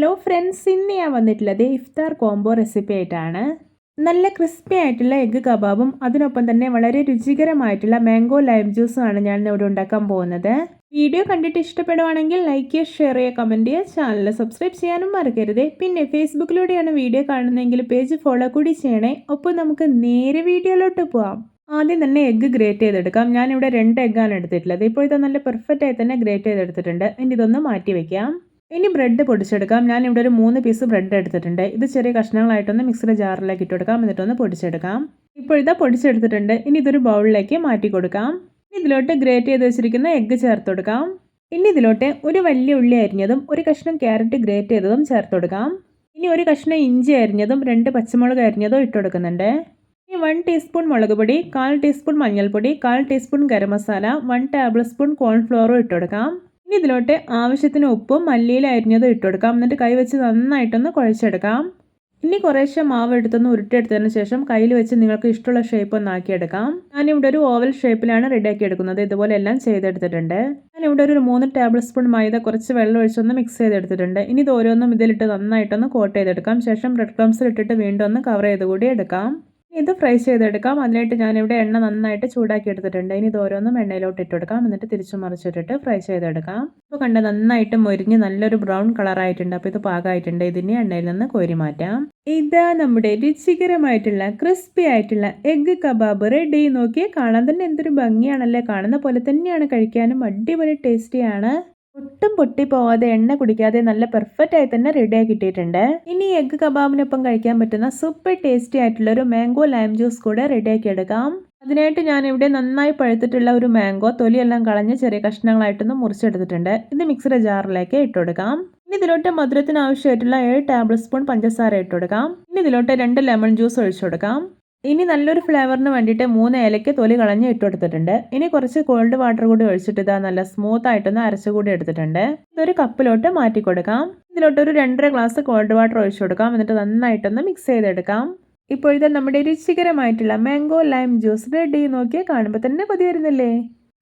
Hello friends ഇന്ന് ഞാൻ വന്നിട്ടുള്ളത് ഇഫ്താർ കോംബോ റെസിപ്പി ആയിട്ടാണ്. നല്ല ക്രിസ്പി ആയിട്ടുള്ള എഗ്ഗ് കബാബും അതിനൊപ്പം തന്നെ വളരെ രുചികരമായിട്ടുള്ള മാംഗോ ലൈം ജ്യൂസും ആണ് ഞാൻ ഇവിടെ ഉണ്ടാക്കാൻ പോകുന്നത്. വീഡിയോ കണ്ടിട്ട് ഇഷ്ടപ്പെടുവാണെങ്കിൽ ലൈക്ക് ചെയ്യുക ഷെയർ ചെയ്യുക കമന്റ് ചെയ്യുക ചാനൽ സബ്സ്ക്രൈബ് ചെയ്യാനും മറക്കരുത്. പിന്നെ ഫേസ്ബുക്കിലൂടെയാണ് വീഡിയോ കാണുന്നതെങ്കിൽ പേജ് ഫോളോ കൂടി ചെയ്യണേ. ഒപ്പം നമുക്ക് നേരെ വീഡിയോയിലോട്ട് പോവാം. ആദ്യം തന്നെ എഗ്ഗ് ഗ്രേറ്റ് ചെയ്തെടുക്കാം. ഞാനിവിടെ രണ്ട് എഗ്ഗാണ് എടുത്തിട്ടുള്ളത്. ഇപ്പോൾ ഇത് നല്ല പെർഫെക്റ്റായി തന്നെ ഗ്രേറ്റ് ചെയ്തെടുത്തിട്ടുണ്ട്. ഇനി ഇതൊന്ന് മാറ്റി വെക്കാം. ഇനി ബ്രെഡ് പൊടിച്ചെടുക്കാം. ഞാൻ ഇവിടെ ഒരു മൂന്ന് പീസ് ബ്രെഡ് എടുത്തിട്ടുണ്ട്. ഇത് ചെറിയ കഷ്ണങ്ങളായിട്ടൊന്ന് മിക്സിയുടെ ജാറിലേക്ക് ഇട്ടെടുക്കാം എന്നിട്ടൊന്ന് പൊടിച്ചെടുക്കാം. ഇപ്പോൾ ഇതാ പൊടിച്ചെടുത്തിട്ടുണ്ട്. ഇനി ഇതൊരു ബൗളിലേക്ക് മാറ്റി കൊടുക്കാം. ഇതിലോട്ട് ഗ്രേറ്റ് ചെയ്ത് വെച്ചിരിക്കുന്ന എഗ്ഗ് ചേർത്ത് കൊടുക്കാം. ഇനി ഇതിലോട്ട് ഒരു വലിയ ഉള്ളി അരിഞ്ഞതും ഒരു കഷ്ണം ക്യാരറ്റ് ഗ്രേറ്റ് ചെയ്തതും ചേർത്ത് കൊടുക്കാം. ഇനി ഒരു കഷ്ണം ഇഞ്ചി അരിഞ്ഞതും രണ്ട് പച്ചമുളക് അരിഞ്ഞതും ഇട്ട് കൊടുക്കുന്നുണ്ട്. ഇനി വൺ ടീസ്പൂൺ മുളക് പൊടി കാൽ ടീസ്പൂൺ മഞ്ഞൾപ്പൊടി കാൽ teaspoon garam masala one tablespoon കോൺഫ്ലോറും ഇട്ട് കൊടുക്കാം. ഇനി ഇതിലോട്ട് ആവശ്യത്തിന് ഉപ്പും മല്ലിയില അരിഞ്ഞതും ഇട്ട് കൊടുക്കാം. എന്നിട്ട് കൈ വെച്ച് നന്നായിട്ടൊന്ന് കുഴച്ചെടുക്കാം. ഇനി കുറേശ്ശെ മാവ് എടുത്തൊന്ന് ഉരുട്ടിയെടുത്തതിന് ശേഷം കയ്യിൽ വെച്ച് നിങ്ങൾക്ക് ഇഷ്ടമുള്ള ഷേപ്പ് ഒന്ന് ആക്കിയെടുക്കാം. ഞാനിവിടെ ഒരു ഓവൽ ഷേപ്പിലാണ് റെഡിയാക്കി എടുക്കുന്നത്. ഇതുപോലെ എല്ലാം ചെയ്തെടുത്തിട്ടുണ്ട്. ഞാനിവിടെ ഒരു മൂന്ന് ടേബിൾ സ്പൂൺ മൈദ കുറച്ച് വെള്ളം ഒഴിച്ചൊന്ന് മിക്സ് ചെയ്തെടുത്തിട്ടുണ്ട്. ഇനി ഇത് ഓരോന്നും ഇതിലിട്ട് നന്നായിട്ടൊന്ന് കോട്ട് ചെയ്തെടുക്കാം. ശേഷം ബ്രെഡ് ക്രംസിൽ ഇട്ടിട്ട് വീണ്ടും ഒന്ന് കവർ ചെയ്ത് കൂടി എടുക്കാം. ഇത് ഫ്രൈ ചെയ്തെടുക്കാം. അതിലായിട്ട് ഞാനിവിടെ എണ്ണ നന്നായിട്ട് ചൂടാക്കി എടുത്തിട്ടുണ്ട്. ഇനി ഇത് ഓരോന്നും എണ്ണയിലോട്ട് ഇട്ടെടുക്കാം എന്നിട്ട് തിരിച്ചു മറിച്ചിട്ടിട്ട് ഫ്രൈ ചെയ്തെടുക്കാം. ഇപ്പോൾ കണ്ട് നന്നായിട്ട് മൊരിഞ്ഞ് നല്ലൊരു ബ്രൗൺ കളറായിട്ടുണ്ട്. അപ്പോൾ ഇത് പാകമായിട്ടുണ്ട്. ഇതിനെ എണ്ണയിൽ നിന്ന് കോരി മാറ്റാം. ഇതാ നമ്മുടെ രുചികരമായിട്ടുള്ള ക്രിസ്പി ആയിട്ടുള്ള എഗ്ഗ് കബാബ് റെഡി നോക്കിയേ കാണാൻ തന്നെ എന്തൊരു ഭംഗിയാണല്ലേ? കാണുന്ന പോലെ തന്നെയാണ് കഴിക്കാനും. അടിപൊളി ടേസ്റ്റിയാണ്. ഒട്ടും പൊട്ടിപ്പോവാതെ എണ്ണ കുടിക്കാതെ നല്ല പെർഫെക്റ്റ് ആയി തന്നെ റെഡിയായി കിട്ടിയിട്ടുണ്ട്. ഇനി എഗ്ഗ് കബാബിനൊപ്പം കഴിക്കാൻ പറ്റുന്ന സൂപ്പർ ടേസ്റ്റി ആയിട്ടുള്ള ഒരു മാംഗോ ലൈം ജ്യൂസ് കൂടെ റെഡിയാക്കി എടുക്കാം. അതിനായിട്ട് ഞാൻ ഇവിടെ നന്നായി പഴുത്തിട്ടുള്ള ഒരു മാംഗോ തൊലിയെല്ലാം കളഞ്ഞ് ചെറിയ കഷ്ണങ്ങളായിട്ടൊന്ന് മുറിച്ചെടുത്തിട്ടുണ്ട്. ഇത് മിക്സിയുടെ ജാറിലേക്ക് ഇട്ടുകൊടുക്കാം ഇനി ഇതിലോട്ട് മധുരത്തിന് ആവശ്യമായിട്ടുള്ള ഏഴ് ടേബിൾ സ്പൂൺ പഞ്ചസാര ഇട്ടുകൊടുക്കാം ഇനി ഇതിലോട്ട് രണ്ട് ലെമൺ ജ്യൂസ് ഒഴിച്ചു കൊടുക്കാം. ഇനി നല്ലൊരു ഫ്ലേവറിന് വേണ്ടിയിട്ട് മൂന്ന് ഏലയ്ക്ക് തൊലി കളഞ്ഞ് ഇട്ട് കൊടുത്തിട്ടുണ്ട് ഇനി കുറച്ച് കോൾഡ് വാട്ടർ കൂടി ഒഴിച്ചിട്ട് ഇതാ നല്ല സ്മൂത്ത് ആയിട്ടൊന്ന് അരച്ചു കൂടി എടുത്തിട്ടുണ്ട്. ഇതൊരു കപ്പിലോട്ട് മാറ്റി കൊടുക്കാം ഇതിലോട്ട് ഒരു രണ്ടര ഗ്ലാസ് കോൾഡ് വാട്ടർ ഒഴിച്ചു കൊടുക്കാം. എന്നിട്ട് നന്നായിട്ടൊന്ന് മിക്സ് ചെയ്തെടുക്കാം. ഇപ്പോഴത്തെ നമ്മുടെ രുചികരമായിട്ടുള്ള മാംഗോ ലൈം ജ്യൂസ് റെഡി നോക്കിയാൽ കാണുമ്പോൾ തന്നെ പതി വരുന്നില്ലേ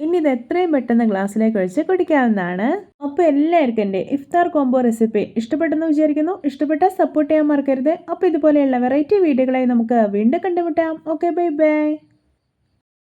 ഇനി ഇത് എത്രയും പെട്ടെന്ന് ഗ്ലാസ്സിലേക്ക് ഒഴിച്ച് കുടിക്കാവുന്നതാണ്. അപ്പോൾ എല്ലാവർക്കും എന്റെ ഇഫ്താർ കോംബോ റെസിപ്പി ഇഷ്ടപ്പെട്ടെന്ന് വിചാരിക്കുന്നു. ഇഷ്ടപ്പെട്ടാൽ സപ്പോർട്ട് ചെയ്യാൻ മറക്കരുത്. അപ്പോൾ ഇതുപോലെയുള്ള വെറൈറ്റി വീഡിയോകളായി നമുക്ക് വീണ്ടും കണ്ടുമുട്ടാം. Okay bye bye.